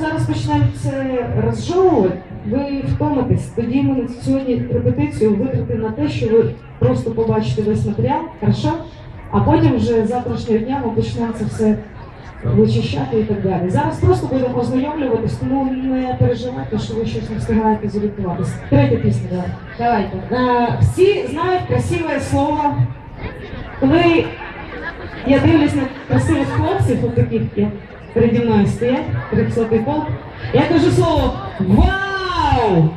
зараз почнемо це розжовувати, ви втомитесь. Тоді ми сьогодні репетицію витратимо на те, що ви просто побачите весь матеріал, хорошо? А потім вже з завтрашнього дня ми почнемо це все вичищати і так далі. Зараз просто будемо ознайомлюватись, тому не переживайте, що ви щось не встигаєте зорієнтуватися. Третя пісня, давай. давайте. Е, всі знають красиве слово. Коли я дивлюсь на красивих хлопців, от таких, як переді мною стоять, 300 полк, я кажу слово Вау!